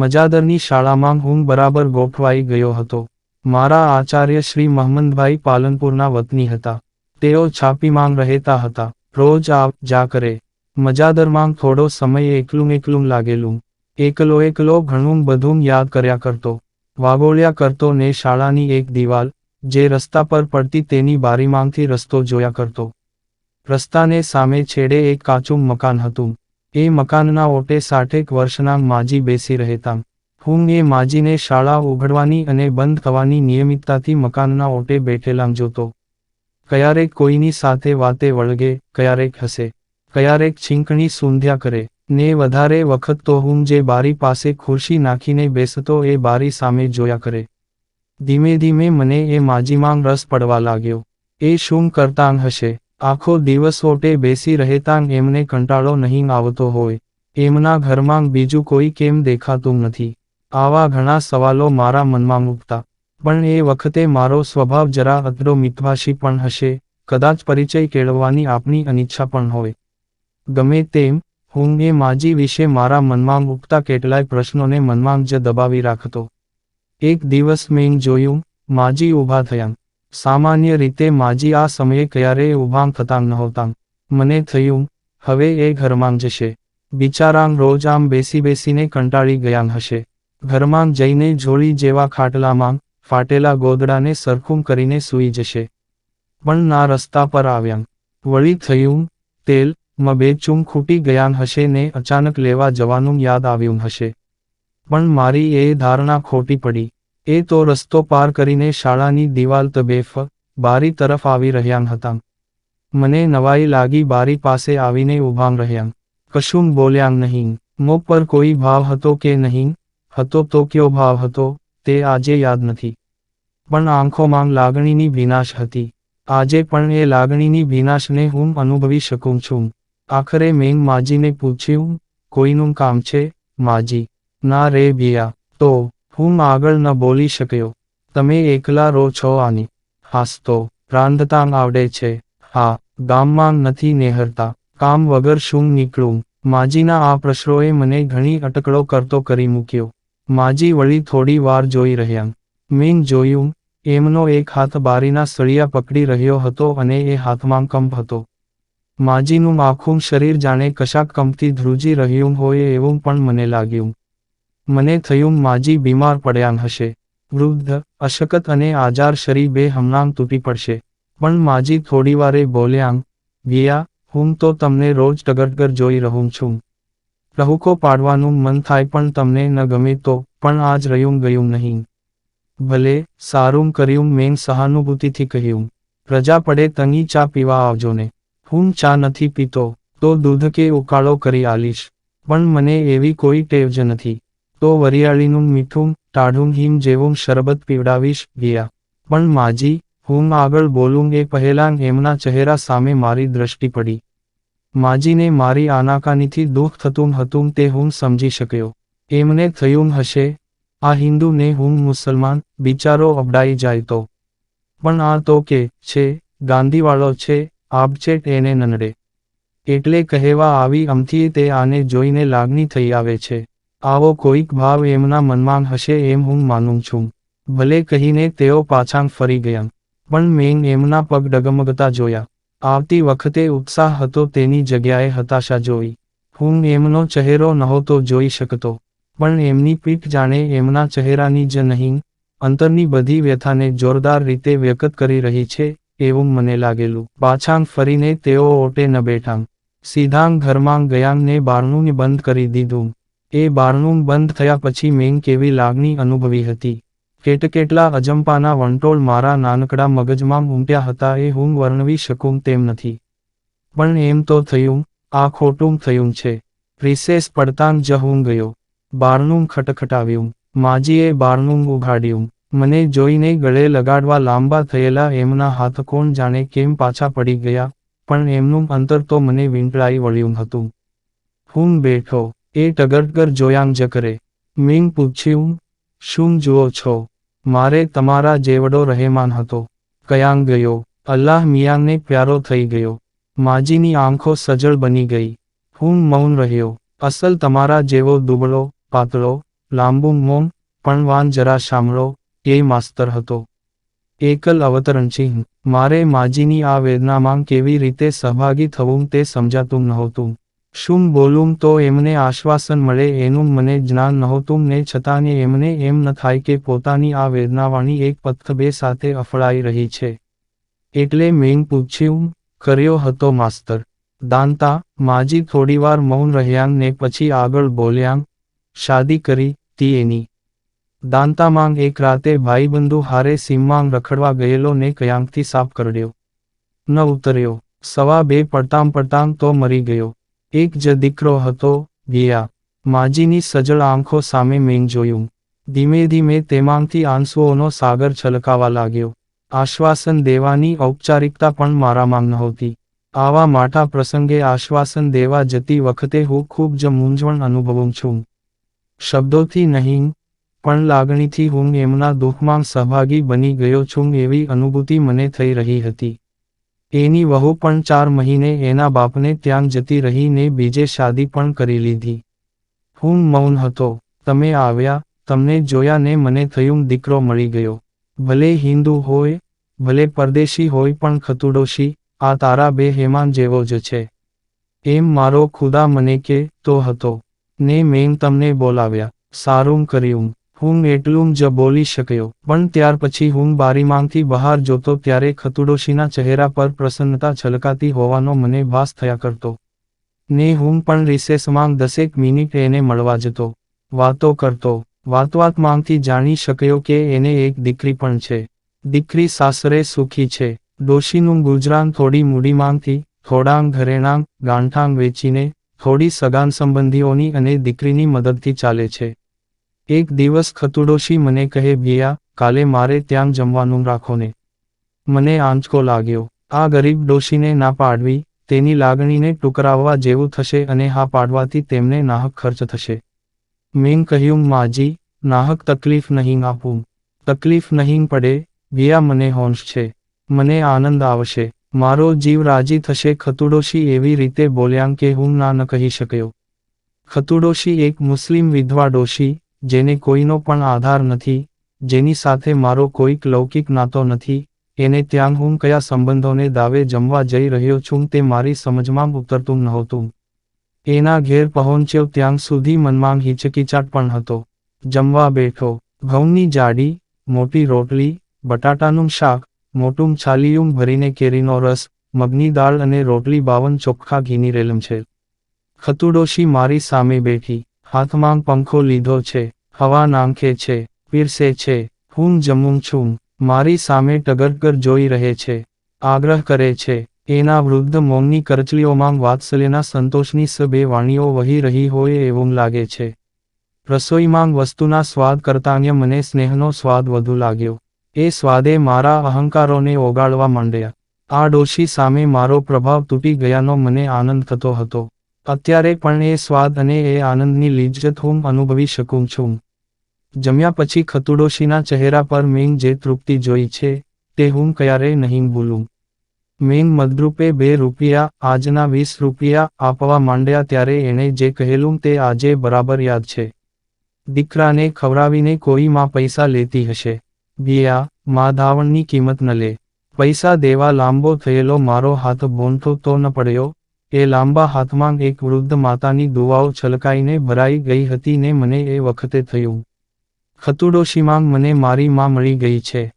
મજાદરની શાળામાં હું બરાબર ગોઠવાઈ ગયો હતો. મારા આચાર્ય શ્રી મહમદભાઈ પાલનપુરના વતની હતા. તેઓ છાપીમાં રહેતા હતા. રોજ આવ, જા કરે. મજાદરમાં થોડો સમય એકલું એકલું લાગેલું. એકલો એકલો ઘણું બધું યાદ કર્યા કરતો. વાગોળ્યા કરતો ને શાળાની એક દિવાલ, જે રસ્તા પર પડતી તેની બારીમાંથી રસ્તો જોયા કરતો. રસ્તાને સામે છેડે એક કાચું મકાન હતું. એ મકાનના ઓટે સાઠેક વર્ષના માજી બેસી રહેતા. હું એ માજીને શાળા ઉઘડવાની અને બંધ થવાની નિયમિતતાથી મકાનના ઓટે બેઠેલાં જોતો. ક્યારેક કોઈની સાથે વાતે વળગે, ક્યારેક હસે. ક્યારેક છીંકણી સૂંધ્યા કરે. ને વધારે વખત તો હું જે બારી પાસે ખુરશી નાખીને બેસતો એ બારી સામે જોયા કરે. ધીમે ધીમે મને એ માજીમાં રસ પડવા લાગ્યો. એ શું કરતાં હશે? આખો દિવસ ઓટે બેસી રહેતાં એમને કંટાળો નહીં આવતો હોય. એમના ઘરમાં બીજું કોઈ કેમ દેખાતું નથી. આવા ઘણા સવાલો મારા મનમાં મૂકતા. પણ એ વખતે મારો સ્વભાવ જરા અતડો મિતભાષી પણ હશે. કદાચ પરિચય કેળવવાની આપની અનિચ્છા પણ હોય. ગમે તેમ, હું એ માજી વિશે મારા મનમાં મૂકતા કેટલાય પ્રશ્નોને મનમાં જ દબાવી રાખતો. એક દિવસ મેં જોયું, માજી ઊભા થયા. સામાન્ય રીતે માજી આ સમયે ક્યારેય ઊભાં થતાં નહોતાં. મને થયું, હવે એ ઘરમાં જશે. બિચારાં રોજ આમ બેસી બેસીને કંટાળી ગયાં હશે. ઘરમાં જઈને જોડી જેવા ખાટલામાં ફાટેલા ગોદડાને સરખું કરીને સૂઈ જશે. પણ ના રસ્તા પર આવ્યાં. વળી થયું તેલમાં બે ચૂમ ખૂટી ગયાં હશે ને અચાનક લેવા જવાનું યાદ આવ્યું હશે. પણ મારી એ ધારણા ખોટી પડી. એ તો રસ્તો પાર કરીને શાળાની દિવાલ તબેફ બારી તરફ આવી રહ્યાં હતાં. મને નવાઈ લાગી બારી પાસે આવીને ઊભાં રહ્યાં. કશું બોલ્યાં નહીં. મો પર કોઈ ભાવ હતો કે નહીં? હતો તો કયો ભાવ હતો? તે આજે યાદ નથી. પણ આંખોમાં લાગણીની વિનાશ હતી. આજે પણ એ લાગણીની વિનાશને હું અનુભવી શકું છું. આખરે મેં માજીને પૂછ્યું, કોઈનું કામ છે, માજી? ના રે ભિયા, તો હું આગળ ન બોલી શક્યો. તમે એકલા રો છો આની. હાસતો રાંધતાં આવડે છે. હા, ગામમાં નથી નેહરતા. કામ વગર શું નીકળું? માજીના આ પ્રશ્નોએ મને ઘણી અટકળો કરતો કરી મૂક્યો. માજી વળી થોડી વાર જોઈ રહ્યા. મેં જોયું, એમનો એક હાથ બારીના સળિયા પકડી રહ્યો હતો અને એ હાથમાં કંપ હતો. માજીનું આખું શરીર જાણે કશાક કંપથી ધ્રુજી રહ્યું હોય એવું પણ મને લાગ્યું. મને થયું માજી બીમાર પડ્યાં હશે. વૃદ્ધ, અશકત અને આજાર શરી બે હમણાં તૂટી પડશે. પણ માજી થોડીવારે બોલ્યાં વિયા, હું તો તમને રોજ ટગરટગર જોઈ રહું છું. રહુકો પાડવાનું મન થાય પણ તમને ન ગમે તો, પણ આજ રહ્યું ગયું નહીં. ભલે, સારું કર્યું મેં સહાનુભૂતિથી કહ્યું. રજા પડે તંગી ચા પીવા આવજો ને હું ચા નથી પીતો, તો દૂધ કે ઉકાળો કરી આલીશ. પણ મને એવી કોઈ ટેવ જ નથી. તો વરિયાળીનું મીઠું, ટાઢું હિમ જેવું શરબત પીવડાવીશ ગયા પણ માજી, હું આગળ બોલું એ પહેલાં એમના ચહેરા સામે મારી દ્રષ્ટિ પડી. માજીને મારી આનાકાનીથી દુઃખ થતું હતું તે હું સમજી શક્યો. એમને થયું હશે? આ હિન્દુને હું મુસલમાન, બિચારો અબડાઈ જાય તો. પણ આ તો કે છે, ગાંધીવાળો છે આબચેટ એને નનડે. એટલે કહેવા આવી અમથી તે આને જોઈને લાગણી થઈ આવે છે. આવો કોઈક ભાવ એમના મનમાં હશે એમ હું માનું છું. ભલે કહીને તેઓ પાછા ફરી ગયા, પણ મેં એમના પગ ડગમગતા જોયા. આવતી વખતે ઉત્સાહ હતો તેની જગ્યાએ હતાશા જોઈ. હું એમનો ચહેરો નહોતો જોઈ શકતો, પણ એમની પીઠ જાણે એમના ચહેરાની જ નહીં, અંતરની બધી વ્યથાને જોરદાર રીતે વ્યક્ત કરી રહી છે, એવું મને લાગેલું. પાછાં ફરીને તેઓ ઓટે ન બેઠાં, સીધાં ઘરમાં ગયાંગને બારણું બંધ કરી દીધું. એ બારણું બંધ થયા પછી મેં કેવી લાગણી અનુભવી હતી. કેટકેટલા અજંપાના વંટોળ મારા નાનકડા મગજમાં ઉમટ્યા હતા એ હું વર્ણવી શકું તેમ નથી. પણ એમ તો થયું, આ ખોટું થયું છે. રિસેસ પડતાં જ હું ગયો. બારણું ખટખટાવ્યું. માજીએ બારણું ઉઘાડ્યું. મને જોઈને ગળે લગાડવા લાંબા થયેલા એમના હાથ કોણ જાણે કેમ પાછા પડી ગયા, પણ એમનું અંતર તો મને વીંટળાઈ વળ્યું હતું. હું બેઠો એ ટગરટગર જોયાંગ જ કરે. મેં પૂછ્યું, શું જુઓ છો? મારે તમારા જેવડો રહેમાન હતો. કયાંગ ગયો. અલ્લાહ મિયાંને પ્યારો થઈ ગયો. માજીની આંખો સજળ બની ગઈ. હું મૌન રહ્યો. અસલ તમારા જેવો દુબળો, પાતળો, લાંબુ મોં, પણ વાન જરા સાંભળો એ માસ્તર હતો. એકલ અવતરણ મારે માજીની આ વેદનામાં કેવી રીતે સહભાગી થવું તે સમજાતું નહોતું. શું બોલું તો એમને આશ્વાસન મળે એનું મને જ્ઞાન નહોતું, ને છતાં ને એમને એમ ન થાય કે પોતાની આ વેદનાવાણી એક પથ્થબે સાથે અફળાઈ રહી છે. એટલે મેં પૂછ્યું, કર્યો હતો માસ્તર. દાંતા, માજી થોડીવાર મૌન રહ્યાં ને પછી આગળ બોલ્યાં શાદી કરી, તી એની. દાંતામાંગ એક રાતે ભાઈબંધુ હારે સીમમાંગ રખડવા ગયેલો ને કયાંકથી સાફ કરડ્યો. ન ઉતર્યો. સવા બે પડતામ પડતામ તો મરી ગયો. એક જ દીકરો હતો ગયા માજીની સજળ આંખો સામે મેં જોયું. ધીમે ધીમે તેમાંથી આંસુઓનો સાગર છલકાવા લાગ્યો. આશ્વાસન દેવાની ઔપચારિકતા પણ મારામાં નહોતી. આવા માઠા પ્રસંગે આશ્વાસન દેવા જતી વખતે હું ખૂબ જ મૂંઝવણ અનુભવું છું. શબ્દોથી નહીં, પણ લાગણીથી હું એમના દુઃખમાં સહભાગી બની ગયો છું એવી અનુભૂતિ મને થઈ રહી હતી. એની વહુ પણ ચાર મહિને એના બાપને ત્યાં જતી રહીને બીજે શાદી પણ કરી લીધી. હું મૌન હતો. તમે આવ્યા, તમને જોયા ને મને થયું દીકરો મળી ગયો. ભલે હિન્દુ હોય, ભલે પરદેશી હોય પણ ખતુડોશી, આ તારા બે હેમાન જેવો જ છે. એમ મારો ખુદા મને કે તો હતો. ને મેં તમને બોલાવ્યા. સારું કર્યું. હું એટલું જ બોલી શક્યો, પણ ત્યાર પછી હું બારીમાંથી બહાર જોતો ત્યારે ખતુડોશીના ચહેરા પર પ્રસન્નતા છલકાતી હોવાનો મને ભાસ થયા કરતો. ને હું પણ રિસેસમાં દસેક મિનિટ એને મળવા જતો, વાતો કરતો, વાતવાતમાંથી જાણી શક્યો કે એને એક દીકરી પણ છે. દીકરી સાસરે સુખી છે, ડોશીનું ગુજરાન થોડી મૂડીમાંથી, થોડાંગ ઘરેણાં ગાંઠાંગ વેચીને, થોડી સગાન સંબંધીઓની અને દીકરીની મદદથી ચાલે છે. એક દિવસ ખતુડોશી મને કહે, ભિયા, કાલે મારે ત્યાં જમવાનું રાખો ને. મને આંચકો લાગ્યો. આ ગરીબ ડોશીને ના પાડવી, તેની લાગણીને ટુકરાવવા જેવું થશે અને હા પાડવાથી તેમને નાહક ખર્ચ થશે. મેં કહ્યું, માજી, નાહક તકલીફ નહીં આપું. તકલીફ નહીં પડે, ભિયા, મને હોંશ છે. મને આનંદ આવશે. મારો જીવ રાજી થશે. ખતુડોશી એવી રીતે બોલ્યાં કે હું ના ન કહી શક્યો. ખતુડોશી એક મુસ્લિમ વિધવા ડોશી જેને કોઈનો પણ આધાર નથી, જેની સાથે મારો કોઈક લૌકિક નાતો નથી, એને ત્યાં હું કયા સંબંધોને દાવે જમવા જઈ રહ્યો છું તે મારી સમજમાં ઉતરતું નહોતું. એના ઘેર પહોંચ્યો ત્યાં સુધી મનમાં હિચકિચાટ પણ હતો. જમવા બેઠો, ઘઉંની જાડી, મોટી રોટલી, બટાટાનું શાક, મોટું છાલિયું ભરીને કેરીનો રસ, મગની દાળ અને રોટલી બાવન ચોખ્ખા ઘીની રેલમ છે. ખતુડોશી મારી સામે બેઠી. હાથમાં પંખો લીધો છે, હવા નાંખે છે, પીરસે છે, હું જમું છું, મારી સામે ટગરગર જોઈ રહે છે, આગ્રહ કરે છે, એના વૃદ્ધ મૌનની કરચલીઓમાં વાત્સલ્યના સંતોષની સ બે વાણીઓ વહી રહી હોય એવું લાગે છે. રસોઈમાં વસ્તુના સ્વાદ કરતાંય મને સ્નેહનો સ્વાદ વધુ લાગ્યો. એ સ્વાદે મારા અહંકારોને ઓગાળવા માંડ્યા. આ ડોશી સામે મારો પ્રભાવ તૂટી ગયાનો મને આનંદ થતો હતો. અત્યારે પણ એ સ્વાદ અને એ આનંદની લિજ્જત હું અનુભવી શકું છું. જમ્યા પછી ખતુડોશીના ચહેરા પર મેં જે તૃપ્તિ જોઈ છે, તે હું ક્યારેય નહીં ભૂલું. મેં મદરૂપે બે રૂપિયા, આજના વીસ રૂપિયા આપવા માંડ્યા ત્યારે એણે જે કહેલું તે આજે બરાબર યાદ છે. દીકરાને ખવડાવીને કોઈ માં પૈસા લેતી હશે. બિયા મા ધાવણની કિંમત ન લે. પૈસા દેવા લાંબો થયેલો મારો હાથ બોનતો તો ન પડ્યો એ લાંબા હાથમાં એક વૃદ્ધ માતાની દુવાઓ છલકાઈને ભરાઈ ગઈ હતી ને મને એ વખતે થયું. ખતુડોશીમાં મને મારી માં મળી ગઈ છે.